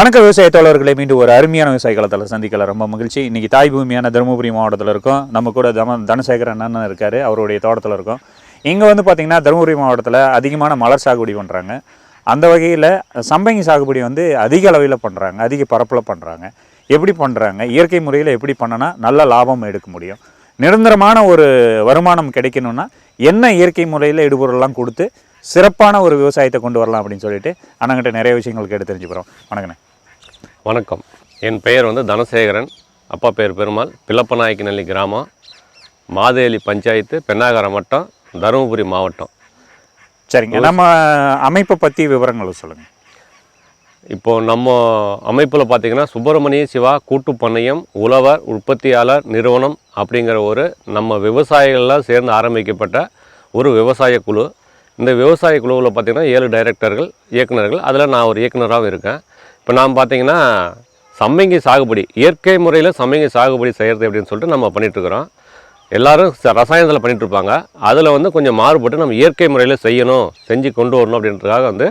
வணக்க விவசாய தோழர்களை மீண்டும் ஒரு அருமையான விவசாய காலத்தில் சந்திக்கல. ரொம்ப மகிழ்ச்சி. இன்னைக்கு தாய் பூமியான தருமபுரி மாவட்டத்தில் இருக்கோம். நம்ம கூட தம தனசேகரன் அண்ணன் இருக்கார். அவருடைய தோட்டத்தில் இருக்கோம். இங்கே வந்து பார்த்திங்கன்னா தருமபுரி மாவட்டத்தில் அதிகமான மலர் சாகுபடி பண்ணுறாங்க அந்த வகையில் சம்பங்கி சாகுபடி வந்து அதிக அளவில் பண்ணுறாங்க அதிக பரப்பில் பண்ணுறாங்க எப்படி பண்ணுறாங்க இயற்கை முறையில் எப்படி பண்ணனா நல்ல லாபம் எடுக்க முடியும். நிரந்தரமான ஒரு வருமானம் கிடைக்கணும்னா என்ன இயற்கை முறையில் இடுபொருள்லாம் கொடுத்து சிறப்பான ஒரு விவசாயத்தை கொண்டு வரலாம் அப்படின்னு சொல்லிட்டு அண்ணங்கிட்ட நிறைய விஷயங்கள் கேட்டு தெரிஞ்சுக்கிறோம். வணக்கண்ணே. வணக்கம். என் பெயர் வந்து தனசேகரன். அப்பா பேர் பெருமாள். பிள்ளப்பநாயக்கநல்லி கிராமம். மாதேலி பஞ்சாயத்து பெண்ணாகரம் வட்டம் தருமபுரி மாவட்டம். சரிங்க. நம்ம அமைப்பை பற்றி விவரங்களை சொல்லுங்கள் இப்போது நம்ம அமைப்பில் பார்த்தீங்கன்னா சுப்பிரமணிய சிவா கூட்டு பண்ணையம் உழவர் உற்பத்தியாளர் நிறுவனம் அப்படிங்கிற ஒரு நம்ம விவசாயிகள்லாம் சேர்ந்து ஆரம்பிக்கப்பட்ட ஒரு விவசாய குழு. இந்த விவசாய குழுவில் பார்த்தீங்கன்னா ஏழு டைரக்டர்கள் இயக்குனர்கள் அதில் நான் ஒரு இயக்குனராகவும் இருக்கேன். இப்போ நாம் பார்த்தீங்கன்னா சம்மங்கி சாகுபடி இயற்கை முறையில் சம்மங்கி சாகுபடி செய்கிறது அப்படின்னு சொல்லிட்டு நம்ம பண்ணிகிட்ருக்குறோம் எல்லாரும் ரசாயனத்தில் பண்ணிகிட்ருப்பாங்க அதில் வந்து கொஞ்சம் மாறுபட்டு நம்ம இயற்கை முறையில் செய்யணும் செஞ்சு கொண்டு வரணும் அப்படின்றதுக்காக வந்து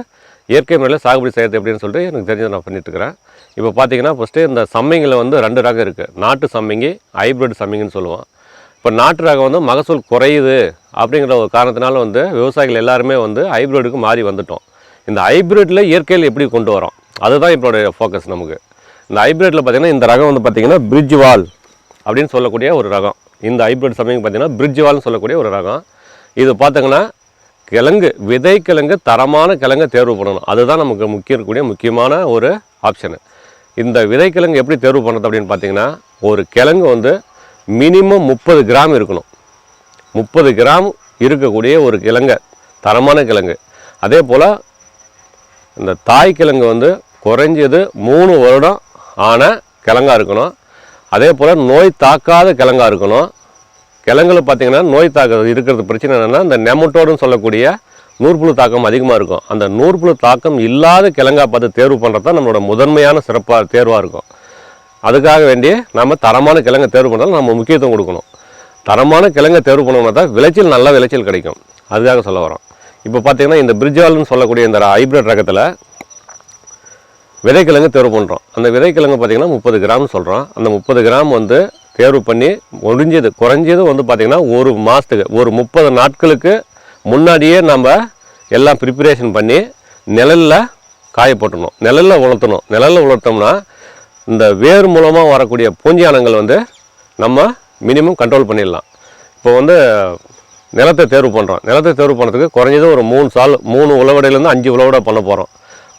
இயற்கை முறையில் சாகுபடி செய்கிறது எப்படின்னு சொல்லிட்டு எனக்கு தெரிஞ்சதை நான் பண்ணிட்டுருக்கிறேன் இப்போ பார்த்தீங்கன்னா ஃபஸ்ட்டு இந்த சம்மிங்கில் வந்து ரெண்டு ரகம் இருக்குது நாட்டு சம்மங்கி ஹைப்ரிட் சம்மிங்கன்னு சொல்லுவோம். இப்போ நாட்டு ரகம் வந்து மகசூல் குறையுது அப்படிங்கிற ஒரு காரணத்தினால வந்து விவசாயிகள் எல்லாருமே வந்து ஹைப்ரிடுக்கு மாறி வந்துட்டோம். இந்த ஹைப்ரிட்டில் இயற்கையில் எப்படி கொண்டு வரோம்? அதுதான் இப்போடைய ஃபோக்கஸ் நமக்கு. இந்த ஹைப்ரிட்டில் பார்த்தீங்கன்னா இந்த ரகம் வந்து பார்த்திங்கன்னா பிரிட்ஜ் வால் அப்படின்னு சொல்லக்கூடிய ஒரு ரகம். இந்த ஹைப்ரிட் சமயம் பார்த்தீங்கன்னா பிரிட்ஜ் வால்னு சொல்லக்கூடிய ஒரு ரகம். இது பார்த்தீங்கன்னா கிழங்கு விதை கிழங்கு தரமான கிழங்கை தேர்வு பண்ணணும். அதுதான் நமக்கு முக்கிய இருக்கக்கூடிய முக்கியமான ஒரு ஆப்ஷனு இந்த விதை கிழங்கு எப்படி தேர்வு பண்ணுறது அப்படின்னு பார்த்தீங்கன்னா ஒரு கிழங்கு வந்து மினிமம் முப்பது கிராம் இருக்கணும். முப்பது கிராம் இருக்கக்கூடிய ஒரு கிழங்கு தரமான கிழங்கு. அதே போல் இந்த தாய் கிழங்கு வந்து குறைஞ்சது மூணு வருடம் ஆன கிழங்கா இருக்கணும். அதே போல் நோய் தாக்காத கிழங்கா இருக்கணும். கிழங்குல பார்த்தீங்கன்னா நோய் தாக்கம் இருக்கிறது பிரச்சனை என்னென்னா இந்த நெமட்டோடுன்னு சொல்லக்கூடிய நூற்புழு தாக்கம் அதிகமாக இருக்கும். அந்த நூற்புழு தாக்கம் இல்லாத கிழங்கா பார்த்து தேர்வு பண்ணுறது தான் நம்மளோட முதன்மையான சிறப்பாக தேர்வாக இருக்கும். அதுக்காக வேண்டிய நம்ம தரமான கிழங்கை தேர்வு பண்ணாலும் நம்ம முக்கியத்துவம் கொடுக்கணும். தரமான கிழங்கை தேர்வு பண்ணோம்னா தான் விளைச்சல் நல்ல விளைச்சல் கிடைக்கும். அதுக்காக சொல்ல வரோம். இப்போ பார்த்தீங்கன்னா இந்த பிரிட்ஜால்னு சொல்லக்கூடிய இந்த ஹைப்ரிட் ரகத்தில் விதைக்கிழங்கு தேர்வு பண்ணுறோம் அந்த விதைக்கிழங்கு பார்த்திங்கன்னா முப்பது கிராம் சொல்கிறோம் அந்த முப்பது கிராம் வந்து தேர்வு பண்ணி முடிஞ்சது குறைஞ்சது வந்து பார்த்திங்கன்னா ஒரு மாதத்துக்கு ஒரு முப்பது நாட்களுக்கு முன்னாடியே நம்ம எல்லாம் ப்ரிப்பரேஷன் பண்ணி நிழலில் காய போட்டணும். நிழலில் உலர்த்தணும். நிழலில் உலர்த்தோம்னா இந்த வேர் மூலமாக வரக்கூடிய பூஞ்சியானங்கள் வந்து நம்ம மினிமம் கண்ட்ரோல் பண்ணிடலாம். இப்போ வந்து நிலத்தை தேர்வு பண்ணுறோம் நிலத்தை தேர்வு பண்ணுறதுக்கு குறைஞ்சது ஒரு மூணு சால் மூணு உழவடையிலேருந்து அஞ்சு உழவடை பண்ண போகிறோம்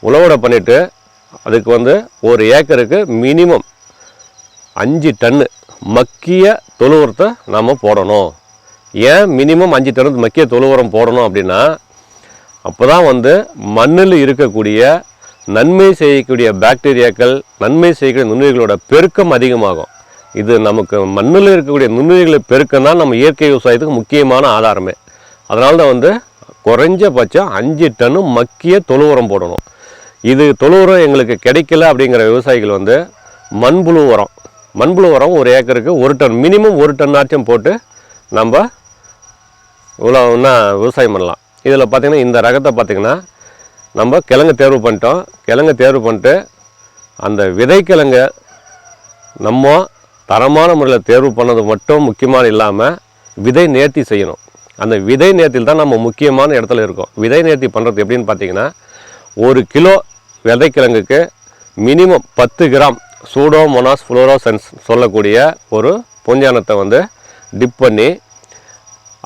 உழவடை பண்ணிவிட்டு அதுக்கு வந்து ஒரு ஏக்கருக்கு மினிமம் அஞ்சு டன்னு மக்கிய தொழு உரத்தை நம்ம போடணும். ஏன் மினிமம் அஞ்சு டன் மக்கிய தொழு உரம் போடணும் அப்படின்னா அப்போ தான் வந்து மண்ணில் இருக்கக்கூடிய நன்மை செய்யக்கூடிய பாக்டீரியாக்கள் நன்மை செய்யக்கூடிய நுண்ணுயிர்களோட பெருக்கம் அதிகமாகும். இது நமக்கு மண்ணில் இருக்கக்கூடிய நுண்ணுயிர்களை பெருக்கம் தான் நம்ம இயற்கை விவசாயத்துக்கு முக்கியமான ஆதாரமே. அதனால தான் வந்து குறைஞ்சபட்சம் அஞ்சு டன்னு மக்கிய தொழு உரம் போடணும். இது தொழு உரம் எங்களுக்கு கிடைக்கல அப்படிங்கிற விவசாயிகள் வந்து மண்புழு உரம். மண்புழு உரம் ஒரு ஏக்கருக்கு ஒரு டன் மினிமம் ஒரு டன் ஆச்சும் போட்டு நம்ம இவ்வளோ ஒன்றா விவசாயம் பண்ணலாம். இதில் பார்த்திங்கன்னா இந்த ரகத்தை பார்த்திங்கன்னா நம்ம கிழங்கு தேர்வு பண்ணிட்டோம். கிழங்கு தேர்வு பண்ணிட்டு அந்த விதைக்கிழங்க நம்ம தரமான முறையில் தேர்வு பண்ணது மட்டும் முக்கியமான இல்லாமல் விதை நேர்த்தி செய்யணும். அந்த விதை நேர்த்தியில் தான் நம்ம முக்கியமான இடத்துல இருக்கோம். விதை நேர்த்தி பண்ணுறது எப்படின்னு பார்த்தீங்கன்னா ஒரு கிலோ விதைக்கிழங்குக்கு மினிமம் பத்து கிராம் சூடோமோனாஸ் ஃப்ளோரோசன்ஸ் சொல்லக்கூடிய ஒரு பூஞ்சானத்தை வந்து டிப் பண்ணி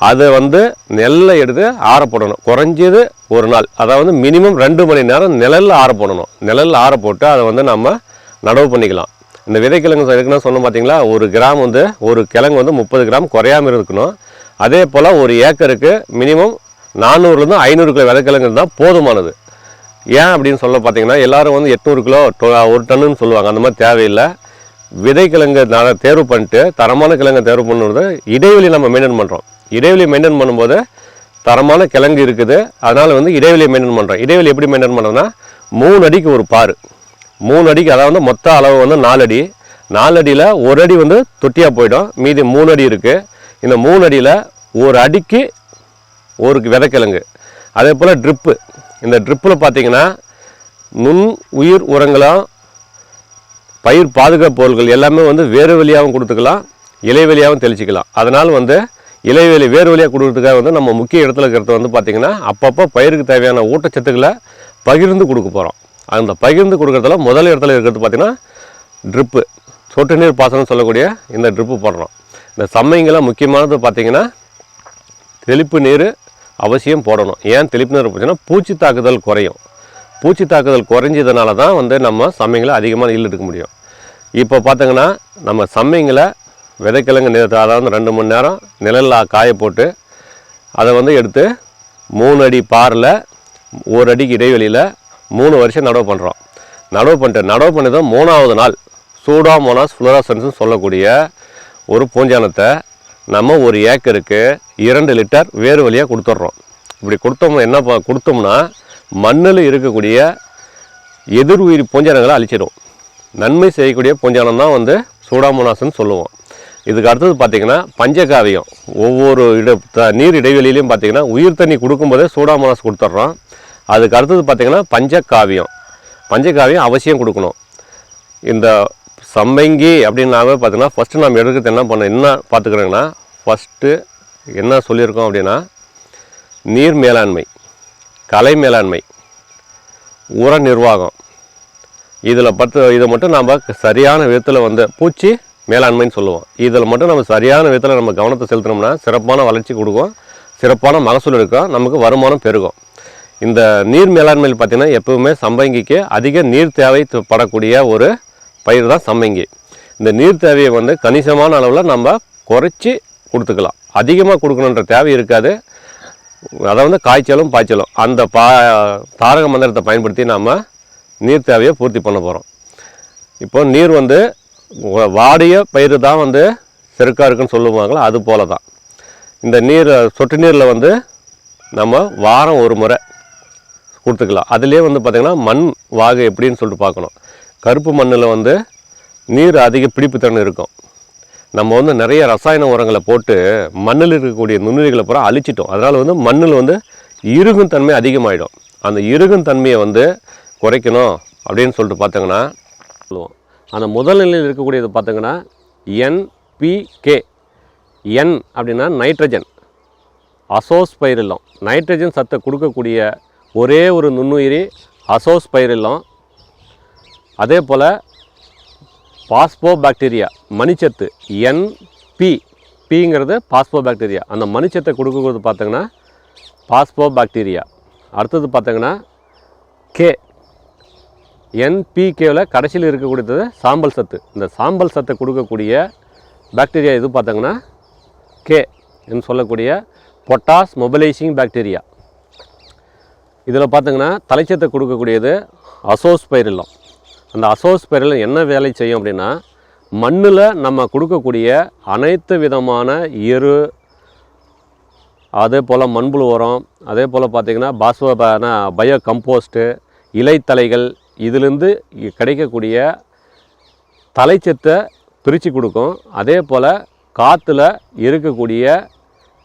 அதை வந்து நெல்லை எடுத்து ஆற போடணும் குறைஞ்சது ஒரு நாள். அதாவது மினிமம் ரெண்டு மணி நேரம் நிழலில் ஆற போடணும் நிழலில் ஆற போட்டு அதை வந்து நம்ம நடவு பண்ணிக்கலாம். இந்த விதைக்கிழங்கு இருக்குன்னு சொன்னோம் பார்த்தீங்களா ஒரு கிராம் வந்து ஒரு கிழங்கு வந்து முப்பது கிராம் குறையாமல் இருக்கணும். அதே போல் ஒரு ஏக்கருக்கு மினிமம் நானூறுலேருந்து ஐநூறு கிலோ விதைக்கிழங்கு இருந்தால் போதுமானது. ஏன் அப்படின்னு சொல்ல பார்த்தீங்கன்னா எல்லாரும் வந்து எட்நூறு கிலோ ஒரு டன்னுன்னு சொல்லுவாங்க. அந்த மாதிரி தேவையில்லை. விதைக்கிழங்கு நான் தேர்வு பண்ணிட்டு தரமான கிழங்கை தேர்வு பண்ணுறது இடைவெளி நம்ம மெயின்டைன் பண்ணுறோம் இடைவெளி மெயின்டைன் பண்ணும்போது தரமான கிழங்கு இருக்குது. அதனால் வந்து இடைவெளியை மெயின்டைன் பண்ணுறோம் இடைவெளி எப்படி மெயின்டைன் பண்ணுறோன்னா மூணு அடிக்கு ஒரு பாரு மூணு அடிக்கு அதாவது மொத்த அளவு வந்து நாலு அடி. நாலு அடியில் ஒரு அடி வந்து தொட்டியாக போயிடும். மீதி மூணு அடி இருக்குது இந்த மூணு அடியில் ஒரு அடிக்கு ஒரு விதைக்கிழங்கு. அதே போல் ட்ரிப்பு இந்த ட்ரிப்பில் பார்த்தீங்கன்னா நுண் உயிர் உரங்களும் பயிர் பாதுகாப்பு பொருட்கள் எல்லாமே வந்து வேறு வழியாகவும் கொடுத்துக்கலாம் இலைவெளியாகவும் தெளிச்சிக்கலாம். அதனால் வந்து இலைவெளி வேறு வழியாக கொடுக்குறதுக்காக வந்து நம்ம முக்கிய இடத்துல இருக்கிறது வந்து பார்த்திங்கன்னா அப்பப்போ பயிருக்கு தேவையான ஊட்டச்சத்துக்களை பகிர்ந்து கொடுக்க போகிறோம் அந்த பகிர்ந்து கொடுக்குறதுல முதல் இடத்துல இருக்கிறது பார்த்திங்கன்னா ட்ரிப்பு சொட்டு நீர் பாசனம் சொல்லக்கூடிய இந்த ட்ரிப்பு போடுறோம். இந்த சம்மைங்களை முக்கியமானது பார்த்திங்கன்னா தெளிப்பு நீர் அவசியம் போடணும். ஏன் தெளிப்புணர்வு போச்சுன்னா பூச்சி தாக்குதல் குறையும். பூச்சி தாக்குதல் குறைஞ்சதுனால தான் வந்து நம்ம சம்மைங்களை அதிகமாக ஈல் எடுக்க முடியும். இப்போ பார்த்தீங்கன்னா நம்ம சம்மைங்களை விதைக்கிழங்கு நிறுத்த அதாவது ரெண்டு மணி நேரம் நிழலில் காய போட்டு அதை வந்து எடுத்து மூணு அடி பாரில் ஒரு அடிக்கு இடைவெளியில் மூணு வருஷம் நடவு பண்ணுறோம் நடவு பண்ணிட்டு நடவு பண்ணதும் மூணாவது நாள் சூடாமோனாஸ் ஃப்ளோராசன்ஸ்னு சொல்லக்கூடிய ஒரு பூஞ்சானத்தை நம்ம ஒரு ஏக்கருக்கு இரண்டு லிட்டர் வேறு வழியாக கொடுத்துட்றோம். இப்படி கொடுத்தோம் என்ன ப- கொடுத்தோம்னா மண்ணில் இருக்கக்கூடிய எதிர் உயிர் பூஞ்சானங்களை அழிச்சிடும். நன்மை செய்யக்கூடிய பூஞ்சானம் தான் வந்து சூடாமோனாஸ்ன்னு சொல்லுவோம். இதுக்கு அடுத்தது பார்த்திங்கன்னா பஞ்சகாவியம். ஒவ்வொரு இட த- நீர் இடைவெளியிலையும் பார்த்திங்கன்னா உயிர் தண்ணி கொடுக்கும்போதே சூடாமோனாஸ் கொடுத்துட்றோம். அதுக்கு அடுத்தது பார்த்திங்கன்னா பஞ்சகாவியம். பஞ்சகாவியம் அவசியம் கொடுக்கணும். இந்த சம்பங்கி அப்படின்னாவே பார்த்தீங்கன்னா ஃபஸ்ட்டு நம்ம எடுக்கிறது என்ன பண்ண என்ன பார்த்துக்கிறோங்கன்னா ஃபஸ்ட்டு என்ன சொல்லியிருக்கோம் அப்படின்னா நீர் மேலாண்மை கலை மேலாண்மை உர நிர்வாகம். இதில் பத்து இதை மட்டும் நம்ம சரியான விதத்தில் வந்து பூச்சி மேலாண்மைன்னு சொல்லுவோம். இதில் மட்டும் நம்ம சரியான விதத்தில் நம்ம கவனத்தை செலுத்தினோம்னா சிறப்பான வளர்ச்சி கொடுக்கும் சிறப்பான மகசூல் இருக்கும் நமக்கு வருமானம் பெருகும். இந்த நீர் மேலாண்மையில் பார்த்திங்கன்னா எப்பவுமே சம்பங்கிக்கு அதிக நீர் தேவை படக்கூடிய ஒரு பயிர் தான் சம்மங்கி இந்த நீர் தேவையை வந்து கணிசமான அளவில் நம்ம குறைச்சி கொடுத்துக்கலாம். அதிகமாக கொடுக்கணுன்ற தேவை இருக்காது. அதை வந்து காய்ச்சலும் பாய்ச்சலும். அந்த பா தாரக மந்திரத்தை பயன்படுத்தி நாம் நீர் தேவையை பூர்த்தி பண்ண போகிறோம் இப்போ நீர் வந்து வாடிய பயிர் தான் வந்து செருக்காக இருக்குன்னு சொல்லுவாங்களோ அது போல தான் இந்த நீர் சொட்டு நீரில் வந்து நம்ம வாரம் ஒரு முறை கொடுத்துக்கலாம். அதுலேயே வந்து பார்த்திங்கன்னா மண் வாகு எப்படின்னு சொல்லிட்டு பார்க்கணும். கருப்பு மண்ணில் வந்து நீர் அதிக பிடிப்புத்தன் இருக்கும். நம்ம வந்து நிறைய ரசாயன உரங்களை போட்டு மண்ணில் இருக்கக்கூடிய நுண்ணுயிர்களை பூரா அழிச்சிட்டோம். அதனால் வந்து மண்ணில் வந்து இறுகும் தன்மை அதிகமாகிடும் அந்த இறுகும் தன்மையை வந்து குறைக்கணும் அப்படின்னு சொல்லிட்டு பார்த்தோங்கன்னா சொல்லுவோம். அந்த முதல் நிலையில் இருக்கக்கூடியது பார்த்தீங்கன்னா என்பிகே என் அப்படின்னா நைட்ரஜன் அசோஸ்பைரில்லம் நைட்ரஜன் சத்தை கொடுக்கக்கூடிய ஒரே ஒரு நுண்ணுயிரி அசோஸ்பைரில்லம் அதே போல் பாஸ்போ பாக்டீரியா மணிச்சத்து என்பி பிங்கிறது பாஸ்போ பாக்டீரியா அந்த மணிச்சத்தை கொடுக்குறது பார்த்தீங்கன்னா பாஸ்போ பாக்டீரியா அடுத்தது பார்த்தீங்கன்னா கே என்பிகேவில் கடைசியில் இருக்கக்கூடியது சாம்பல் சத்து. இந்த சாம்பல் சத்தை கொடுக்கக்கூடிய பாக்டீரியா இது பார்த்தீங்கன்னா கே என்று சொல்லக்கூடிய பொட்டாஸ் மொபைலைசிங் பாக்டீரியா. இதில் பார்த்தீங்கன்னா தலைச்சத்தை கொடுக்கக்கூடியது அசோஸ்பைரில்லம் அந்த அசோஸ்பெரில் என்ன வேலை செய்யும் அப்படின்னா மண்ணில் நம்ம கொடுக்கக்கூடிய அனைத்து விதமான எரு அதே போல் மண்புழு உரம் அதே போல் பார்த்திங்கன்னா பாஸ்வபான பயோ கம்போஸ்ட்டு இலைத்தலைகள் இதிலிருந்து கிடைக்கக்கூடிய தலைச்சத்தை பிரித்து கொடுக்கும். அதே போல் காற்றுல இருக்கக்கூடிய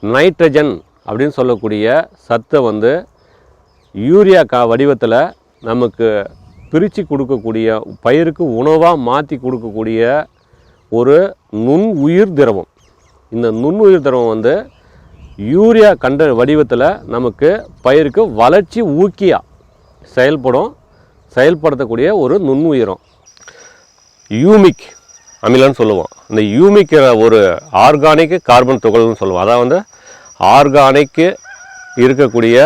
நைட்ரஜன் அப்படின்னு சொல்லக்கூடிய சத்தை வந்து யூரியா கா வடிவத்தில் நமக்கு பிரித்து கொடுக்கக்கூடிய பயிருக்கு உணவாக மாற்றி கொடுக்கக்கூடிய ஒரு நுண் உயிர் திரவம். இந்த நுண்ணுயிர் திரவம் வந்து யூரியா கண்ட வடிவத்தில் நமக்கு பயிருக்கு வளர்ச்சி ஊக்கியாக செயல்படும் செயல்படுத்தக்கூடிய ஒரு நுண்ணுயிரம் யூமிக் அமிலன்னு சொல்லுவோம். இந்த யூமிக் ஒரு ஆர்கானிக் கார்பன் துகள்னு சொல்லுவோம். அதாவது வந்து ஆர்கானிக்கு இருக்கக்கூடிய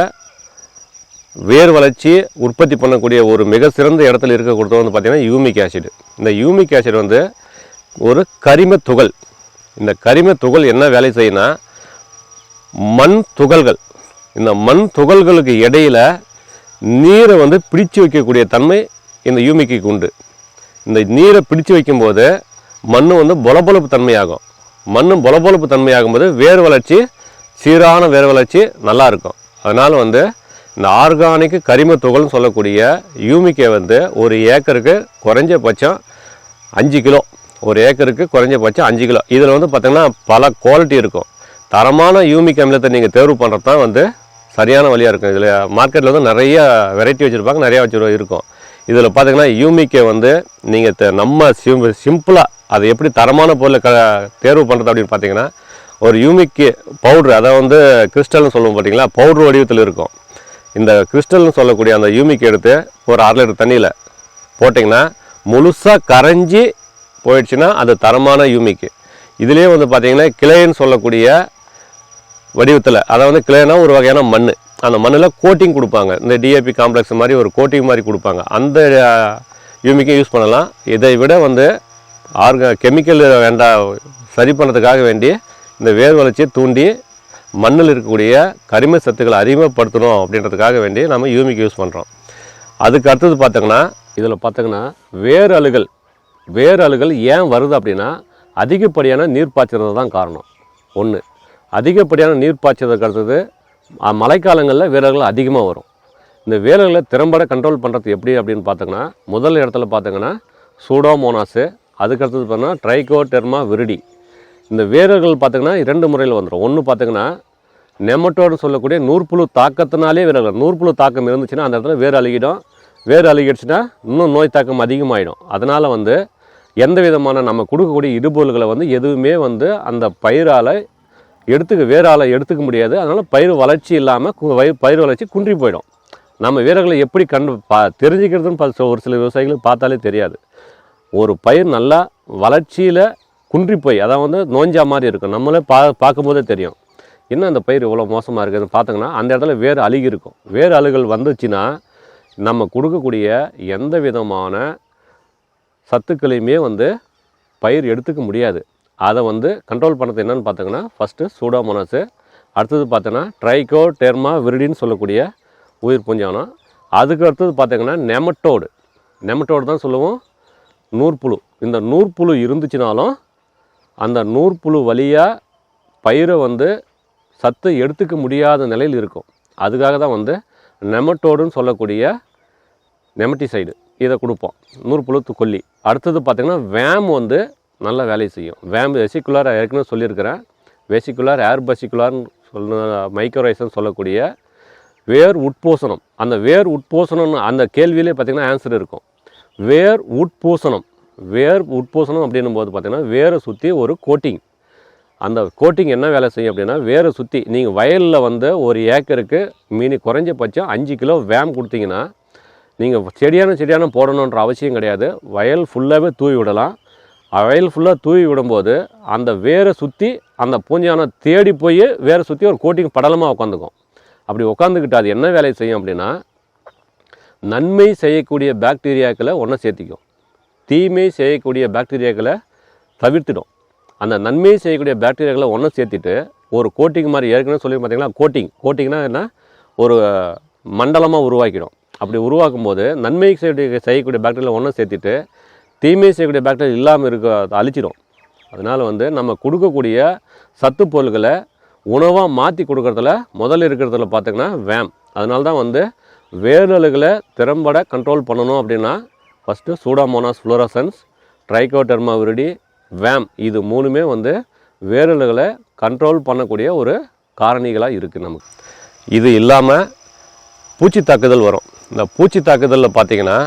வேர் வளர்ச்சி உற்பத்தி பண்ணக்கூடிய ஒரு மிக சிறந்த இடத்துல இருக்கக்கூடியது வந்து பார்த்திங்கன்னா யூமிக் ஆசிட். இந்த யூமிக் ஆசிட் வந்து ஒரு கரிம துகள். இந்த கரிம துகள் என்ன வேலை செய்யும்னா மண் துகள்கள். இந்த மண் துகள்களுக்கு இடையில நீரை வந்து பிடிச்சு வைக்கக்கூடிய தன்மை இந்த யூமிக்கு உண்டு. இந்த நீரை பிடிச்சு வைக்கும்போது மண் வந்து பொலபொலப்பு தன்மையாகும். மண்ணும் பொலபொலப்பு தன்மையாகும்போது வேர் வளர்ச்சி சீரான வேர் வளர்ச்சி நல்லாயிருக்கும் அதனால் வந்து இந்த ஆர்கானிக் கரிம துகள்னு சொல்லக்கூடிய யூமிக்கை வந்து ஒரு ஏக்கருக்கு குறைஞ்சபட்சம் அஞ்சு கிலோ. ஒரு ஏக்கருக்கு குறைஞ்சபட்சம் அஞ்சு கிலோ. இதில் வந்து பார்த்திங்கன்னா பல குவாலிட்டி இருக்கும். தரமான யூமிக் அமிலத்தை நீங்கள் தேர்வு பண்ணுறது தான் வந்து சரியான வழியாக இருக்கும். இதில் மார்க்கெட்டில் வந்து நிறைய வெரைட்டி வச்சுருப்பாங்க நிறையா வச்சு இருக்கும். இதில் பார்த்தீங்கன்னா யூமிக்கை வந்து நீங்கள் நம்ம சிம் சிம்பிளாக அதை எப்படி தரமான பொருளை க தேர்வு பண்ணுறது அப்படின்னு பார்த்தீங்கன்னா ஒரு யூமிக்கு பவுட்ரு அதை வந்து கிறிஸ்டல்னு சொல்லுவோம் பார்த்தீங்களா பவுட்ரு வடிவத்தில் இருக்கும். இந்த கிறிஸ்டல்னு சொல்லக்கூடிய அந்த யூமிக் எடுத்து ஒரு அரை லிட்டர் தண்ணியில் போட்டிங்கன்னா முழுசாக கரைஞ்சி போயிடுச்சுன்னா அது தரமான யூமிக்கு. இதுலேயே வந்து பார்த்திங்கன்னா கிளைன்னு சொல்லக்கூடிய வடிவத்தில் அதை வந்து கிளைனா ஒரு வகையான மண் அந்த மண்ணில் கோட்டிங் கொடுப்பாங்க. இந்த டிஏபி காம்ப்ளெக்ஸ் மாதிரி ஒரு கோட்டிங் மாதிரி கொடுப்பாங்க. அந்த யூமிக்கும் யூஸ் பண்ணலாம். இதை விட வந்து ஆர்க கெமிக்கல் வேண்டாம் சரி பண்ணுறதுக்காக வேண்டி இந்த வேர் வளர்ச்சியை தூண்டி மண்ணில் இருக்கக்கூடிய கரிம சத்துக்களை அறிமுகப்படுத்தணும் அப்படின்றதுக்காக வேண்டி நம்ம யூமிக் யூஸ் பண்ணுறோம் அதுக்கு அடுத்தது பார்த்தோங்கன்னா இதில் பார்த்தீங்கன்னா வேறு அழுகல். வேர் அழுகல் ஏன் வருது அப்படின்னா அதிகப்படியான நீர் பாய்ச்சறது தான் காரணம். ஒன்று அதிகப்படியான நீர் பாய்ச்சதுக்கு அடுத்தது மழைக்காலங்களில் வேரல்கள் அதிகமாக வரும். இந்த வேரல்களை திறம்பட கண்ட்ரோல் பண்ணுறது எப்படி அப்படின்னு பார்த்தோங்கன்னா முதல் இடத்துல பார்த்தீங்கன்னா சூடோமோனாஸு அதுக்கடுத்தது பார்த்தீங்கன்னா ட்ரைகோடெர்மா விரிடி. இந்த வேர்கள் பார்த்தீங்கன்னா இரண்டு முறையில் வந்துடும் ஒன்று பார்த்தீங்கன்னா நெமட்டோடு சொல்லக்கூடிய நூற்புழு தாக்கத்தினாலே வேர்கள் நூற்புழு தாக்கம் இருந்துச்சுன்னா அந்த இடத்துல வேர் அழுகிடும். வேர் அழுகிடுச்சுன்னா இன்னும் நோய் தாக்கம் அதிகமாகிடும் அதனால் வந்து எந்த விதமான நம்ம கொடுக்கக்கூடிய இடுபொருள்களை வந்து எதுவுமே வந்து அந்த பயிரால் எடுத்துக்க வேரால் எடுத்துக்க முடியாது. அதனால் பயிர் வளர்ச்சி இல்லாமல் பயிர் வளர்ச்சி குன்றி போயிடும். நம்ம வீரர்களை எப்படி கண்டு பா தெரிஞ்சுக்கிறதுன்னு ஒரு சில விவசாயிகளுக்கு பார்த்தாலே தெரியாது. ஒரு பயிர் நல்லா வளர்ச்சியில் குன்றி போய் அதான் வந்து நோஞ்சா மாதிரி இருக்கும். நம்மளே பா பார்க்கும்போதே தெரியும். என்ன அந்த பயிர் இவ்வளோ மோசமாக இருக்குதுன்னு பார்த்தோங்கன்னா அந்த இடத்துல வேறு அழுகி இருக்கும். வேறு அழுகல் வந்துச்சுன்னா நம்ம கொடுக்கக்கூடிய எந்த விதமான சத்துக்களையுமே வந்து பயிர் எடுத்துக்க முடியாது. அதை வந்து கண்ட்ரோல் பண்ணது என்னன்னு பார்த்தோங்கன்னா ஃபஸ்ட்டு சூடோமோனாஸு அடுத்தது பார்த்தோன்னா ட்ரைகோ டெர்மா விரிடின்னு சொல்லக்கூடிய உயிர் புஞ்சானம் அதுக்கு அடுத்தது பார்த்தீங்கன்னா நெமட்டோடு. நெமட்டோடு தான் சொல்லுவோம். நூற்புழு. இந்த நூற்புழு இருந்துச்சுனாலும் அந்த நூற்புழு வழியாக பயிரை வந்து சத்து எடுத்துக்க முடியாத நிலையில் இருக்கும். அதுக்காக தான் வந்து நெமட்டோடுன்னு சொல்லக்கூடிய நெமட்டிசைடு இதை கொடுப்போம். நூற்புழு கொல்லி. அடுத்தது பார்த்திங்கன்னா வேம் வந்து நல்ல வேலை செய்யும். வேம் வெசிகுலார் ஏற்கனவே சொல்லியிருக்கிறேன். வெசிகுலார் ஏர் பசிகுலார்னு சொல்ல மைக்ரோரைசன் சொல்லக்கூடிய வேர் உட்பூசணம் அந்த வேர் உட்பூசணம்னு அந்த கேள்வியிலே பார்த்திங்கன்னா ஆன்சர் இருக்கும். வேர் உட்பூசணம் வேர் உட்பூசணம் அப்படின்னும் போது பார்த்திங்கன்னா வேரை சுற்றி ஒரு கோட்டிங் அந்த கோட்டிங் என்ன வேலை செய்யும் அப்படின்னா வேரை சுற்றி நீங்கள் வயலில் வந்து ஒரு ஏக்கருக்கு மீனி குறைஞ்சபட்சம் அஞ்சு கிலோ வேம் கொடுத்தீங்கன்னா நீங்கள் செடியான செடியான போடணுன்ற அவசியம் கிடையாது. வயல் ஃபுல்லாகவே தூவி விடலாம். வயல் ஃபுல்லாக தூவி விடும்போது அந்த வேரை சுற்றி அந்த பூஞ்சானை தேடி போய் வேரை சுற்றி ஒரு கோட்டிங் படலமாக உட்காந்துக்கும். அப்படி உட்காந்துக்கிட்டு அது என்ன வேலையை செய்யும் அப்படின்னா நன்மை செய்யக்கூடிய பாக்டீரியாக்களை ஒன்றை சேர்த்திக்கும். தீமை செய்யக்கூடிய பாக்டீரியாக்களை தவிர்த்திடும் அந்த நன்மை செய்யக்கூடிய பாக்டீரியாக்களை ஒன்றும் சேர்த்துட்டு ஒரு கோட்டிங் மாதிரி ஏற்கனவே சொல்லி பார்த்தீங்கன்னா கோட்டிங் கோட்டிங்னா என்ன? ஒரு மண்டலமாக உருவாக்கிடும். அப்படி உருவாக்கும் போது நன்மை செய்யக்கூடிய செய்யக்கூடிய பாக்டீரியா ஒன்றும் சேர்த்துட்டு தீமை செய்யக்கூடிய பாக்டீரியா இல்லாமல் இருக்க அதை அழிச்சிடும் அதனால் வந்து நம்ம கொடுக்கக்கூடிய சத்து பொருள்களை உணவாக மாற்றி கொடுக்கறதுல முதல்ல இருக்கிறதுல பார்த்திங்கன்னா வேம் அதனால தான் வந்து வேரலுகளை திறம்பட கண்ட்ரோல் பண்ணணும் அப்படின்னா first pseudomonas fluorescens trichoderma viride VAM இது மூணுமே வந்து வேரலுகளை கண்ட்ரோல் பண்ணக்கூடிய ஒரு காரணிகளாக இருக்குது நமக்கு. இது இல்லாமல் பூச்சி தாக்குதல் வரும். இந்த பூச்சி தாக்குதலில் பார்த்தீங்கன்னா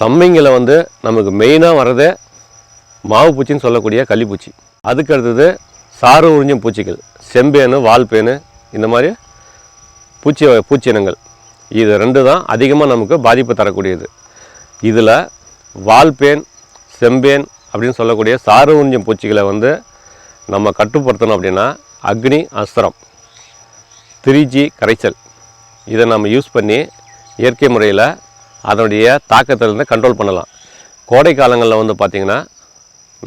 சம்மிங்கில் வந்து நமக்கு மெயினாக வர்றதே மாவு பூச்சின்னு சொல்லக்கூடிய கள்ளிப்பூச்சி. அதுக்கு அடுத்தது சாறு உறிஞ்சும் பூச்சிகள் செம்பேனு வால்பேனு இந்த மாதிரி பூச்சி பூச்சி இனங்கள். இது ரெண்டு தான் அதிகமாக நமக்கு பாதிப்பு தரக்கூடியது. இதில் வால்பேன் செம்பேன் அப்படின்னு சொல்லக்கூடிய சாறு உறிஞ்சும் பூச்சிகளை வந்து நம்ம கட்டுப்படுத்தணும் அப்படின்னா அக்னி அஸ்திரம் திரிஜி கரைச்சல் இதை நம்ம யூஸ் பண்ணி இயற்கை முறையில் அதனுடைய தாக்கத்திலிருந்து கண்ட்ரோல் பண்ணலாம். கோடை காலங்களில் வந்து பார்த்திங்கன்னா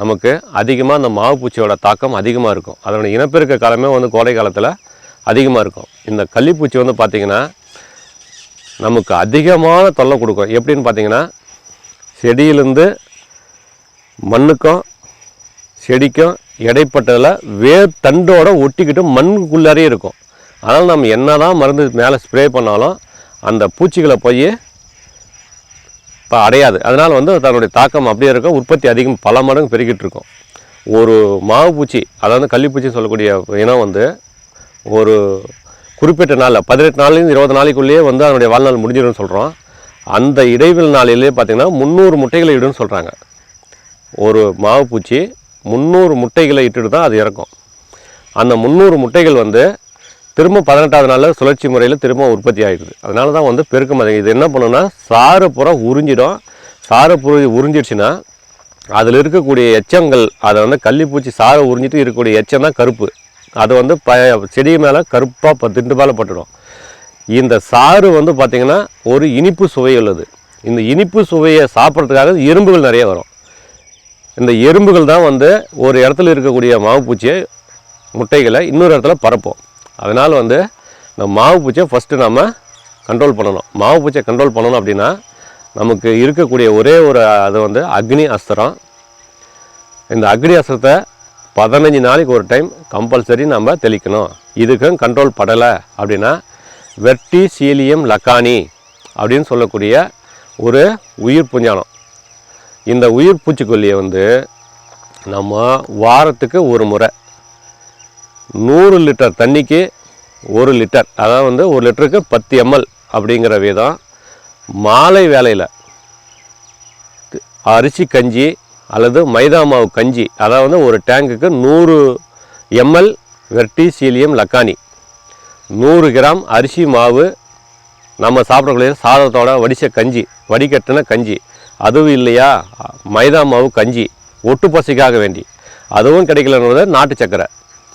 நமக்கு அதிகமாக அந்த மாவு பூச்சியோட தாக்கம் அதிகமாக இருக்கும். அதனுடைய இனப்பெருக்க காலமே வந்து கோடை காலத்தில் அதிகமாக இருக்கும். இந்த கள்ளிப்பூச்சி வந்து பார்த்திங்கன்னா நமக்கு அதிகமான தொல்லை கொடுக்கும். எப்படின்னு பார்த்தீங்கன்னா செடியிலேருந்து மண்ணுக்கும் செடிக்கும் இடைப்பட்டதில் வேர் தண்டோடு ஒட்டிக்கிட்டு மண்ணுக்குள்ளாரே இருக்கும். அதனால் நம்ம என்ன தான் மருந்து மேலே ஸ்ப்ரே பண்ணாலும் அந்த பூச்சிகளை போய் இப்போ அடையாது. அதனால் வந்து தன்னுடைய தாக்கம் அப்படியே இருக்கும். உற்பத்தி அதிகம் பல மடங்கு பெருகிட்டு இருக்கும். ஒரு மாவு பூச்சி அதாவது கள்ளிப்பூச்சி சொல்லக்கூடிய இனம் வந்து ஒரு குறிப்பிட்ட நாளில் பதினெட்டு நாள்லேருந்து இருபது நாளைக்குள்ளேயே வந்து அதனுடைய வாழ்நாள் முடிஞ்சிடும்னு சொல்கிறோம் அந்த இடைவெளி நாளிலே பார்த்தீங்கன்னா முந்நூறு முட்டைகளை இடுன்னு சொல்கிறாங்க ஒரு மாவு பூச்சி முந்நூறு முட்டைகளை இட்டுட்டு தான் அது இறக்கும். அந்த முந்நூறு முட்டைகள் வந்து திரும்ப பதினெட்டாவது நாளில் சுழற்சி முறையில் திரும்ப உற்பத்தி ஆகிடுது அதனால தான் வந்து பெருக்கம் அதிகம் இது என்ன பண்ணுன்னா சாறு புற உறிஞ்சிடும். சாறு புரி உறிஞ்சிடுச்சுன்னா அதில் இருக்கக்கூடிய எச்சங்கள் அதை வந்து கள்ளிப்பூச்சி சாரை உறிஞ்சிட்டு இருக்கக்கூடிய எச்சம் தான் கருப்பு. அது வந்து ப செடி மேலே கருப்பாக திண்டு மேலே பட்டுடும் இந்த சாறு வந்து பார்த்திங்கன்னா ஒரு இனிப்பு சுவை உள்ளது. இந்த இனிப்பு சுவையை சாப்பிட்றதுக்காக எறும்புகள் நிறைய வரும். இந்த எறும்புகள் தான் வந்து ஒரு இடத்துல இருக்கக்கூடிய மாவுப்பூச்சியை முட்டைகளை இன்னொரு இடத்துல பரப்போம். அதனால் வந்து இந்த மாவு பூச்சியை ஃபஸ்ட்டு நம்ம கண்ட்ரோல் பண்ணணும். மாவுப்பூச்சியை கண்ட்ரோல் பண்ணணும் அப்படின்னா நமக்கு இருக்கக்கூடிய ஒரே ஒரு அது வந்து அக்னி அஸ்திரம். இந்த அக்னி அஸ்திரத்தை பதினஞ்சு நாளைக்கு ஒரு டைம் கம்பல்சரி நம்ம தெளிக்கணும். இதுக்கும் கண்ட்ரோல் படலை அப்படின்னா வெர்டி சீலியம் லக்கானி அப்படின்னு சொல்லக்கூடிய ஒரு உயிர் புஞ்சானம். இந்த உயிர் பூச்சிக்கொல்லியை வந்து நம்ம வாரத்துக்கு ஒரு முறை நூறு லிட்டர் தண்ணிக்கு ஒரு லிட்டர் அதாவது வந்து ஒரு லிட்டருக்கு பத்து எம்எல் அப்படிங்கிற விதம் மாலை வேலையில் அரிசி கஞ்சி அல்லது மைதா மாவு கஞ்சி அதாவது ஒரு டேங்குக்கு நூறு எம்எல் வெர்டிசீலியம் லக்கானி. நூறு கிராம் அரிசி மாவு நம்ம சாப்பிடக்கூடிய சாதத்தோட வடித்த கஞ்சி வடிகட்டின கஞ்சி. அதுவும் இல்லையா? மைதா மாவு கஞ்சி ஒட்டு பசிக்காக வேண்டி. அதுவும் கிடைக்கலன்றது நாட்டு சக்கரை.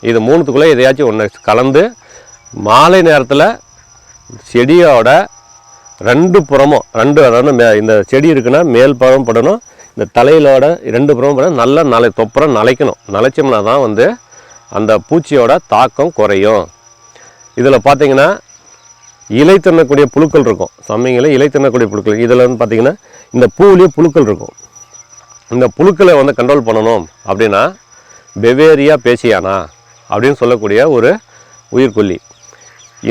இது மூணுத்துக்குள்ளே எதையாச்சும் ஒன்று கலந்து மாலை நேரத்தில் செடியோட ரெண்டு புறமும் ரெண்டு அதாவது மே- இந்த செடி இருக்குன்னா மேல் புறம் படணும் இந்த தலையிலோட ரெண்டு புறமும் நல்லா நலை தொப்புறம் நலைக்கணும். நலைச்சோம்னா தான் வந்து அந்த பூச்சியோட தாக்கம் குறையும். இதில் பார்த்தீங்கன்னா இலை தின்னக்கூடிய புழுக்கள் இருக்கும். சம்மிங்கில் இலை தின்னக்கூடிய புழுக்கள். இதில் வந்து பார்த்தீங்கன்னா இந்த பூவிலேயே புழுக்கள் இருக்கும். இந்த புழுக்களை வந்து கண்ட்ரோல் பண்ணணும் அப்படின்னா பெவேரியா பேசியானா அப்படின்னு சொல்லக்கூடிய ஒரு உயிர்கொல்லி.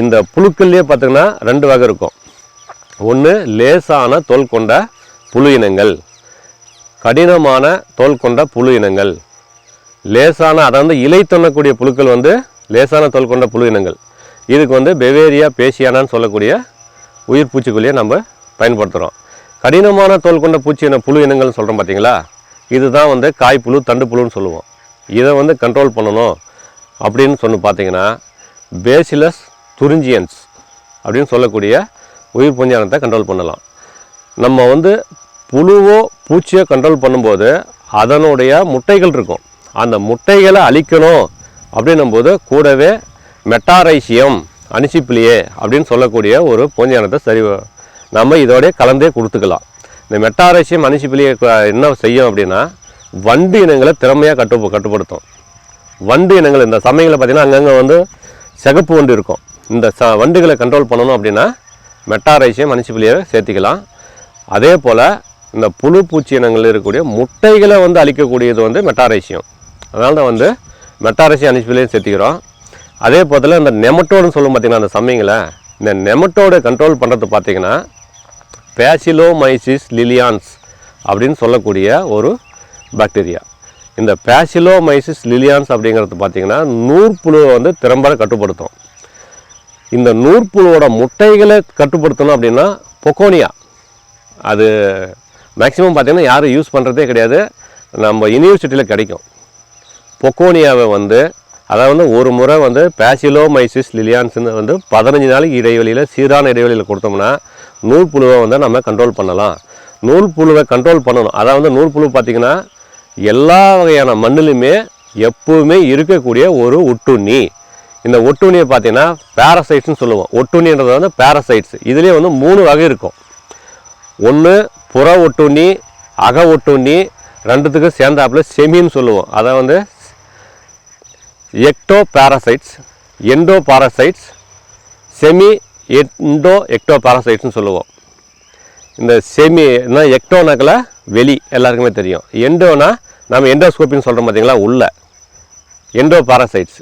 இந்த புழுக்கள்லேயே பார்த்தீங்கன்னா ரெண்டு வகை இருக்கும். ஒன்று லேசான தோல் கொண்ட புழு இனங்கள் கடினமான தோல் கொண்ட புழு இனங்கள். லேசான அதாவது இலை தொன்னக்கூடிய புழுக்கள் வந்து லேசான தோல் கொண்ட புழு இனங்கள். இதுக்கு வந்து பெவேரியா பேசியானான்னு சொல்லக்கூடிய உயிர் பூச்சிக்கொல்லியை நம்ம பயன்படுத்துகிறோம் கடினமான தோல் கொண்ட பூச்சி இன புழு இனங்கள்னு சொல்கிறோம் பார்த்தீங்களா இதுதான் வந்து காய்ப்புழு தண்டு புழுன்னு சொல்லுவோம். இதை வந்து கண்ட்ரோல் பண்ணணும் அப்படின்னு சொன்னு பார்த்தீங்கன்னா பேசிலஸ் துரிஞ்சியன்ஸ் அப்படின்னு சொல்லக்கூடிய உயிர் பூஞ்சானத்தை கண்ட்ரோல் பண்ணலாம். நம்ம வந்து புழுவோ பூச்சியோ கண்ட்ரோல் பண்ணும்போது அதனுடைய முட்டைகள் இருக்கும். அந்த முட்டைகளை அழிக்கணும் அப்படின்னும்போது கூடவே மெட்டாரைசியம் அனிசிப்பிலியே அப்படின்னு சொல்லக்கூடிய ஒரு பூஞ்சானத்தை சரி நம்ம இதோடய கலந்தே கொடுத்துக்கலாம். இந்த மெட்டாரைசியம் அனிசிப்பிலியே என்ன செய்யும் அப்படின்னா வண்டு இனங்களை திறமையாக கட்டு கட்டுப்படுத்தும். வண்டு இனங்கள் இந்த சமயங்களில் பார்த்திங்கன்னா அங்கங்கே வந்து சிகப்பு வண்டு இருக்கும். இந்த ச வண்டுகளை கண்ட்ரோல் பண்ணணும் அப்படின்னா மெட்டாரைசியம் மனுஷிப்பிலியை சேர்த்திக்கலாம். அதே போல் இந்த புழு பூச்சி இனங்கள் இருக்கக்கூடிய முட்டைகளை வந்து அழிக்கக்கூடியது வந்து மெட்டாரைசியம். அதனால தான் வந்து மெட்டாரைசியம் அனுப்பிலையும் சேர்த்திக்கிறோம். அதே போதில் இந்த நெமட்டோடுன்னு சொல்லும் பார்த்திங்கன்னா அந்த சமயங்களை இந்த நெமட்டோட கண்ட்ரோல் பண்ணுறது பார்த்திங்கன்னா பேசிலோமைசிஸ் லிலியான்ஸ் அப்படின்னு சொல்லக்கூடிய ஒரு பாக்டீரியா இந்த பேசிலோமைசிஸ் லிலியான்ஸ் அப்படிங்கிறது பார்த்தீங்கன்னா நூற்புழுவை வந்து திறம்பட கட்டுப்படுத்தும். இந்த நூற்புழுவோட முட்டைகளை கட்டுப்படுத்தணும் அப்படின்னா பொக்கோனியா அது மேக்ஸிமம் பார்த்தீங்கன்னா யாரும் யூஸ் பண்ணுறதே கிடையாது. நம்ம யூனிவர்சிட்டியில் கிடைக்கும். பொக்கோனியாவை வந்து அதாவது ஒரு முறை வந்து பேசிலோமைசிஸ் லிலியான்ஸ்னு வந்து பதினஞ்சு நாளைக்கு இடைவெளியில் சீரான இடைவெளியில் கொடுத்தோம்னா நூல் புழுவை வந்து நம்ம கண்ட்ரோல் பண்ணலாம். நூல் புழுவை கண்ட்ரோல் பண்ணணும். அதாவது நூற்புழு பார்த்திங்கன்னா எல்லா வகையான மண்ணிலுமே எப்பவுமே இருக்கக்கூடிய ஒரு ஒட்டுண்ணி. இந்த ஒட்டுண்ணியை பார்த்தீங்கன்னா பேரசைட்ஸ்னு சொல்லுவோம். ஒட்டுண்ணின்றது வந்து பேரசைட்ஸ் இதுலேயே வந்து மூணு வகை இருக்கும். ஒன்று புற ஒட்டுண்ணி அக ஒட்டுண்ணி ரெண்டுத்துக்கு சேர்ந்தாப்புல செமின்னு சொல்லுவோம். அதை வந்து ecto parasites endo parasites semi endo ecto பாராசைட்ஸ்னு சொல்லுவோம். இந்த செமி எக்டோனாக்கில் வெளி எல்லாருக்குமே தெரியும். எண்டோனா நம்ம எண்டோஸ்கோப்பின்னு சொல்கிறோம் பார்த்தீங்களா உள்ள. எண்டோ பாராசைட்ஸ்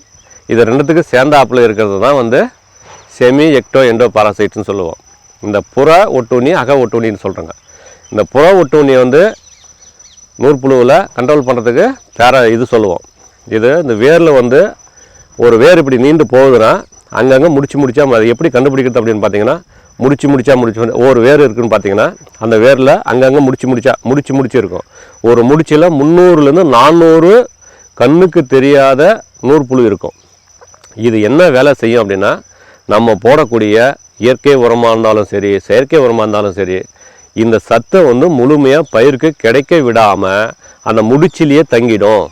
இது ரெண்டுத்துக்கு சேர்ந்தாப்புல இருக்கிறது தான் வந்து செமி எக்டோ எண்டோ பாராசைட்ஸ்னு சொல்லுவோம். இந்த புற ஒட்டுண்ணி அக ஒட்டுண்ணின்னு சொல்கிறாங்க இந்த புற ஒட்டுண்ணியை வந்து நூற்புழுவில் கண்ட்ரோல் பண்ணுறதுக்கு வேறு இது சொல்லுவோம். இது இந்த வேரில் வந்து ஒரு வேர் இப்படி நீண்டு போகுதுன்னா அங்கங்கே முடிச்சு முடிச்சா அதை எப்படி கண்டுபிடிக்கிறது அப்படின்னு பார்த்தீங்கன்னா முடிச்சு முடிச்சா முடிச்சு ஒரு வேர் இருக்குதுன்னு பார்த்தீங்கன்னா அந்த வேரில் அங்கங்கே முடிச்சு முடிச்சா முடிச்சு முடிச்சு இருக்கும். ஒரு முடிச்சில் முந்நூறுலேருந்து நானூறு கண்ணுக்கு தெரியாத நூற்புழு இருக்கும். இது என்ன வேலை செய்யும் அப்படின்னா நம்ம போடக்கூடிய இயற்கை உரமாக இருந்தாலும் சரி செயற்கை உரமாக இருந்தாலும் சரி இந்த சத்தை வந்து முழுமையாக பயிருக்கு கிடைக்க விடாமல் அந்த முடிச்சிலேயே தங்கிடும்.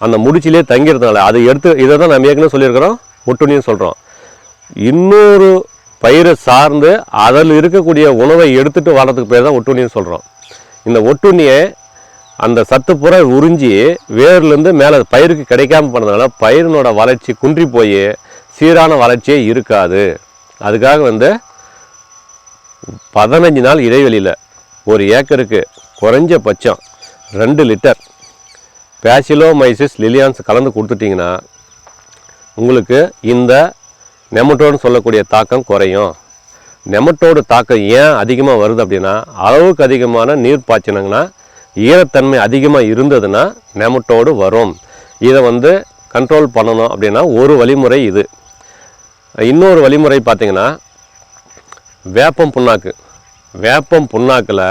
அந்த முடிச்சிலே தங்கிறதுனால அதை எடுத்து இதை தான் நம்ம ஏற்கனவே சொல்லியிருக்கிறோம் ஒட்டுணின்னு சொல்கிறோம் இன்னொரு பயிரை சார்ந்து அதில் இருக்கக்கூடிய உணவை எடுத்துகிட்டு வர்றதுக்கு பேர் தான் ஒட்டுணின்னு சொல்கிறோம் இந்த ஒட்டுண்ணியை அந்த சத்து பூரா உறிஞ்சி வேர்லேருந்து மேலே பயிருக்கு கிடைக்காம போனதுனால பயிரினோட வளர்ச்சி குன்றி போய் சீரான வளர்ச்சியே இருக்காது. அதுக்காக வந்து பதினஞ்சு நாள் இடைவெளியில் ஒரு ஏக்கருக்கு குறைஞ்சபட்சம் ரெண்டு லிட்டர் பேசிலோமைசிஸ் லிலியான்ஸ் கலந்து கொடுத்துட்டிங்கன்னா உங்களுக்கு இந்த நெமட்டோடுன்னு சொல்லக்கூடிய தாக்கம் குறையும். நெமட்டோடு தாக்கம் ஏன் அதிகமாக வருது அப்படின்னா அளவுக்கு அதிகமான நீர் பாய்ச்சினங்கன்னா ஈரத்தன்மை அதிகமாக இருந்ததுன்னா நெமட்டோடு வரும். இதை வந்து கண்ட்ரோல் பண்ணணும் அப்படின்னா ஒரு வழிமுறை இது. இன்னொரு வழிமுறை பார்த்திங்கன்னா வேப்பம் புண்ணாக்கு. வேப்பம் புண்ணாக்கில்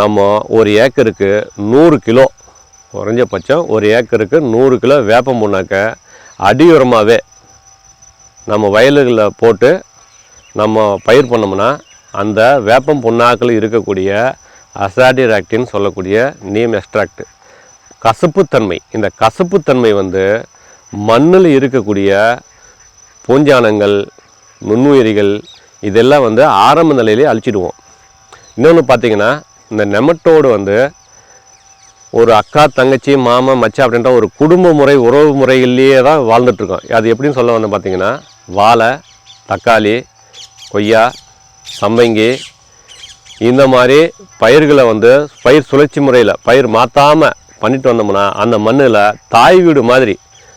நம்ம ஒரு ஏக்கருக்கு நூறு கிலோ குறைஞ்சபட்சம் ஒரு ஏக்கருக்கு நூறு கிலோ வேப்பம் புண்ணாக்கை அடியுரமாகவே நம்ம வயல்களில் போட்டு நம்ம பயிர் பண்ணோம்னா அந்த வேப்பம் புண்ணாக்கில் இருக்கக்கூடிய அசாடிராக்டின்னு சொல்லக்கூடிய நீம் எக்ஸ்ட்ராக்ட். கசப்புத்தன்மை இந்த கசப்புத்தன்மை வந்து மண்ணில் இருக்கக்கூடிய பூஞ்சானங்கள் நுண்ணுயிரிகள் இதெல்லாம் வந்து ஆரம்ப நிலையிலே அழிச்சிடுவோம். இன்னொன்று பார்த்தீங்கன்னா இந்த நெமட்டோடு வந்து ஒரு அக்கா தங்கச்சி மாமன் மச்சான் அப்படின்ற ஒரு குடும்ப முறை உறவு முறையிலேயே தான் வாழ்ந்துட்டுருக்கோம். அது எப்படின்னு சொல்ல வந்து பார்த்தீங்கன்னா வாழை தக்காளி கொய்யா சம்பங்கி இந்த மாதிரி பயிர்களை வந்து பயிர் சுழற்சி முறையில் பயிர் மாற்றாமல் பண்ணிட்டு வந்தோம்னா அந்த மண்ணில் தாய் வீடு மாதிரி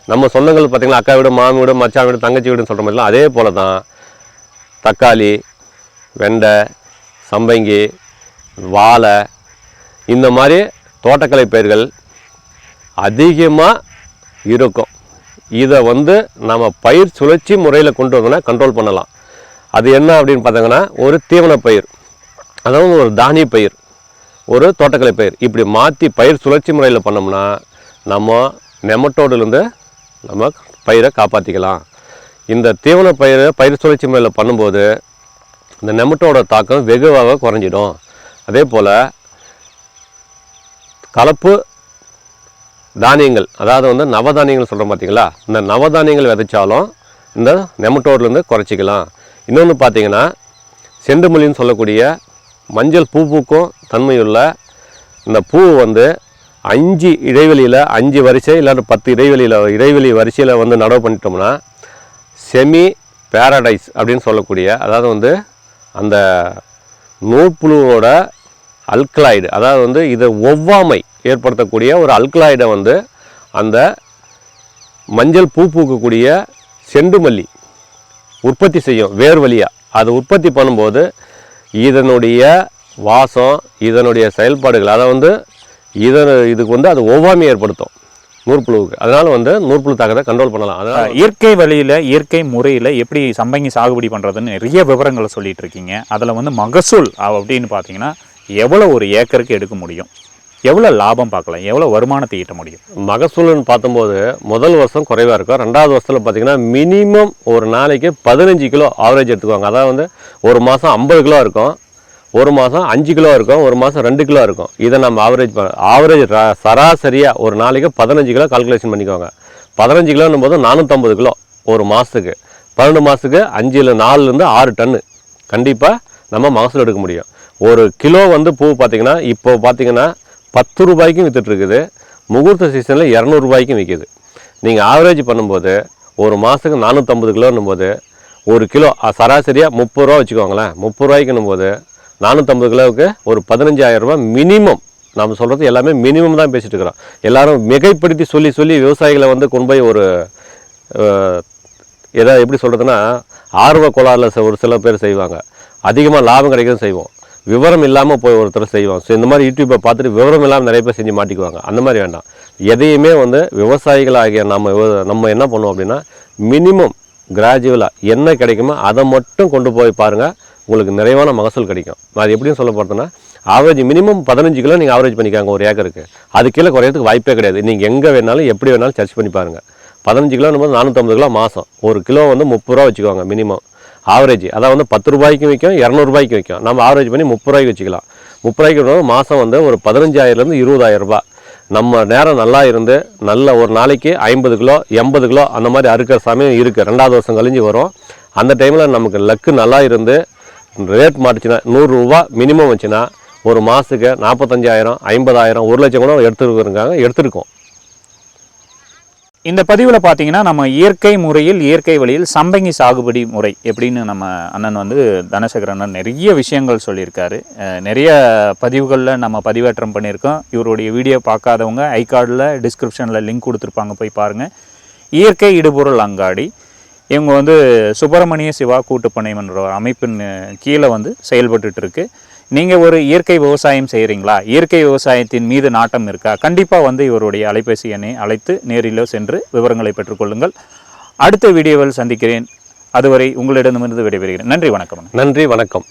நம்ம சொந்தங்கள் பார்த்திங்கன்னா அக்கா வீடு மாமி வீடு மச்சான் வீடு தங்கச்சி வீடுன்னு சொல்கிற மாதிரிலாம் அதே போல் தான் தக்காளி வெண்டை சம்பங்கி வாழை இந்த மாதிரி தோட்டக்கலை பயிர்கள் அதிகமாக இருக்கும். இதை வந்து நம்ம பயிர் சுழற்சி முறையில் கொண்டு வந்தோம்னா கண்ட்ரோல் பண்ணலாம். அது என்ன அப்படின்னு பார்த்தாங்கன்னா ஒரு தீவன பயிர் அதாவது ஒரு தானிய பயிர் ஒரு தோட்டக்கலை பயிர். இப்படி மாற்றி பயிர் சுழற்சி முறையில் பண்ணோம்னா நம்ம நெமட்டோடுலேருந்து நம்ம பயிரை காப்பாற்றிக்கலாம் இந்த தீவன பயிரை பயிர் சுழற்சி முறையில் பண்ணும்போது இந்த நெமட்டோட தாக்கம் வெகுவாக குறைஞ்சிடும். அதே போல் கலப்பு தானியங்கள் அதாவது வந்து நவதானியங்கள் சொல்கிறோம் பார்த்தீங்களா இந்த நவதானியங்கள் விதைச்சாலும் இந்த நெமட்டோட்லேருந்து குறைச்சிக்கலாம். இன்னொன்று பார்த்தீங்கன்னா செண்டுமல்லின்னு சொல்லக்கூடிய மஞ்சள் பூ பூக்கும் தன்மையுள்ள இந்த பூ வந்து அஞ்சு இடைவெளியில் அஞ்சு வரிசை இல்லாட்டி பத்து இடைவெளியில் இடைவெளி வரிசையில் வந்து நடவு பண்ணிட்டோம்னா செமி பேரடைஸ் அப்படின்னு சொல்லக்கூடிய அதாவது வந்து அந்த நூற்புழுவோட அல்கலாய்டு அதாவது வந்து இதை ஒவ்வாமை ஏற்படுத்தக்கூடிய ஒரு அல்கலாய்டை வந்து அந்த மஞ்சள் பூ பூக்கக்கூடிய செண்டுமல்லி உற்பத்தி செய்யும் வேர் வழியாக அதை உற்பத்தி பண்ணும்போது இதனுடைய வாசம் இதனுடைய செயல்பாடுகள் அதை வந்து இதன் இதுக்கு வந்து அது ஒவ்வாமை ஏற்படுத்தும். நூற்புழுவுக்கு. அதனால் வந்து நூற்புழு தாக்கத்தை கண்ட்ரோல் பண்ணலாம். அதனால் இயற்கை வழியில் இயற்கை முறையில் எப்படி சம்பங்கி சாகுபடி பண்ணுறதுன்னு நிறைய விவரங்களை சொல்லிட்டு இருக்கீங்க. அதில் வந்து மகசூல் அப்படின்னு பார்த்தீங்கன்னா எவ்வளோ ஒரு ஏக்கருக்கு எடுக்க முடியும்? எவ்வளோ லாபம் பார்க்கலாம்? எவ்வளோ வருமானத்தை ஈட்ட முடியும்? மகசூல்னு பார்த்தம்போது முதல் வருஷம் குறைவாக இருக்கும். ரெண்டாவது வருஷத்தில் பார்த்தீங்கன்னா மினிமம் ஒரு நாளைக்கு பதினஞ்சு கிலோ ஆவரேஜ் எடுத்துக்குவாங்க. அதாவது வந்து ஒரு மாதம் ஐம்பது கிலோ இருக்கும். ஒரு மாதம் அஞ்சு கிலோ இருக்கும் ஒரு மாதம் ரெண்டு கிலோ இருக்கும். இதை நம்ம ஆவரேஜ் ஆவரேஜ் சராசரியாக ஒரு நாளைக்கு பதினஞ்சு கிலோ கால்குலேஷன் பண்ணிக்கோங்க. பதினஞ்சு கிலோன்னும் போது நானூற்றம்பது கிலோ ஒரு மாதத்துக்கு பன்னெண்டு மாதத்துக்கு அஞ்சில் நாலுலேருந்து ஆறு டன்னு கண்டிப்பாக நம்ம மகசூல் எடுக்க முடியும். ஒரு கிலோ வந்து பூ பார்த்தீங்கன்னா இப்போ பார்த்தீங்கன்னா பத்து ரூபாய்க்கும் விற்றுட்ருக்குது முகூர்த்த சீசனில் இரநூறுபாய்க்கும் விற்கிது நீங்கள் ஆவரேஜ் பண்ணும்போது ஒரு மாதத்துக்கு நானூற்றம்பது கிலோன்னும் போது ஒரு கிலோ சராசரியாக முப்பது ரூபா வச்சுக்கோங்களேன். முப்பது ரூபாய்க்குன்னும் போது நானூற்றம்பது கிலோவுக்கு ஒரு பதினஞ்சாயிரம் ரூபாய் மினிமம் நம்ம சொல்கிறது எல்லாமே மினிமம் தான் பேசிகிட்டு இருக்கிறோம். எல்லாரும் மிகைப்படுத்தி சொல்லி சொல்லி விவசாயிகளை வந்து கொண்டு போய் ஒரு எதாவது எப்படி சொல்கிறதுனா ஆர்வ கோளாறில் ஒரு சில பேர் செய்வாங்க. அதிகமாக லாபம் கிடைக்கும் செய்வோம். விவரம் இல்லாமல் போய் ஒருத்தர் செய்வோம். ஸோ இந்த மாதிரி யூடியூப்பை பார்த்துட்டு விவரம் இல்லாமல் நிறைய பேர் செஞ்சு மாட்டிக்குவாங்க. அந்த மாதிரி வேண்டாம். எதையுமே வந்து விவசாயிகளாகிய நம்ம நம்ம என்ன பண்ணுவோம் அப்படின்னா மினிமம் கிராஜுவலாக என்ன கிடைக்குமோ அதை மட்டும் கொண்டு போய் பாருங்கள் உங்களுக்கு நிறைவான மகசூல் கிடைக்கும். அது எப்படின்னு சொல்ல பார்த்தோன்னா ஆவரேஜ் மினிமம் பதினஞ்சு கிலோ நீங்கள் ஆவரேஜ் பண்ணிக்காங்க ஒரு ஏக்கருக்கு அது கீழே குறையிறதுக்கு வாய்ப்பே கிடையாது. நீங்கள் எங்கே வேணாலும் எப்படி வேணாலும் சர்ச் பண்ணி பாருங்கள் பதினஞ்சு கிலோன்னு போது நானூற்றம்பது கிலோ மாதம் ஒரு கிலோ வந்து முப்பது ரூபா வச்சுக்கோங்க மினிமம் ஆவரேஜ் அதாவது வந்து பத்து ரூபாய்க்கு விற்கும் இரநூறுபாய்க்கு விற்கும் நம்ம ஆவரேஜ் பண்ணி முப்பது ரூபாய்க்கு வச்சுக்கலாம். முப்பது ரூபாய்க்கு மாதம் வந்து ஒரு பதினஞ்சாயிரம்லேருந்து இருபதாயிரம் ரூபாய். நம்ம நேரம் நல்லா இருந்து நல்ல ஒரு நாளைக்கு ஐம்பது கிலோ எண்பது கிலோ அந்த மாதிரி அறுக்கிற சமயம் இருக்குது ரெண்டாவது வருஷம் கழிஞ்சு வரும். அந்த டைமில் நமக்கு லக்கு நல்லா இருந்து ரேட் மாட்டுச்சுன்னா நூறுரூவா மினிமம் வச்சுன்னா ஒரு மாதத்துக்கு நாற்பத்தஞ்சாயிரம் ஐம்பதாயிரம் ஒரு லட்சம் கூட எடுத்துருக்குறாங்க எடுத்திருக்கோம். இந்த பதிவில் பார்த்தீங்கன்னா நம்ம இயற்கை முறையில் இயற்கை வழியில் சம்பங்கி சாகுபடி முறை எப்படின்னு நம்ம அண்ணன் வந்து தனசேகர் நிறைய விஷயங்கள் சொல்லியிருக்காரு. நிறைய பதிவுகளில் நம்ம பதிவேற்றம் பண்ணியிருக்கோம். இவருடைய வீடியோ பார்க்காதவங்க ஐ கார்டில் டிஸ்கிரிப்ஷனில் லிங்க் கொடுத்துருப்பாங்க போய் பாருங்கள் இயற்கை இடுபொருள் அங்காடி. இவங்க வந்து சுப்பிரமணிய சிவா கூட்டுப்பணைமன்ற அமைப்பின் கீழே வந்து செயல்பட்டுட்டு இருக்கு நீங்கள் ஒரு இயற்கை விவசாயம் செய்கிறீங்களா இயற்கை விவசாயத்தின் மீது நாட்டம் இருக்கா? கண்டிப்பாக வந்து இவருடைய அலைபேசி எண்ணை அழைத்து நேரிலோ சென்று விவரங்களை பெற்றுக்கொள்ளுங்கள் அடுத்த வீடியோவில் சந்திக்கிறேன். அதுவரை உங்களிடமிருந்து விடைபெறுகிறேன். நன்றி வணக்கம். நன்றி வணக்கம்.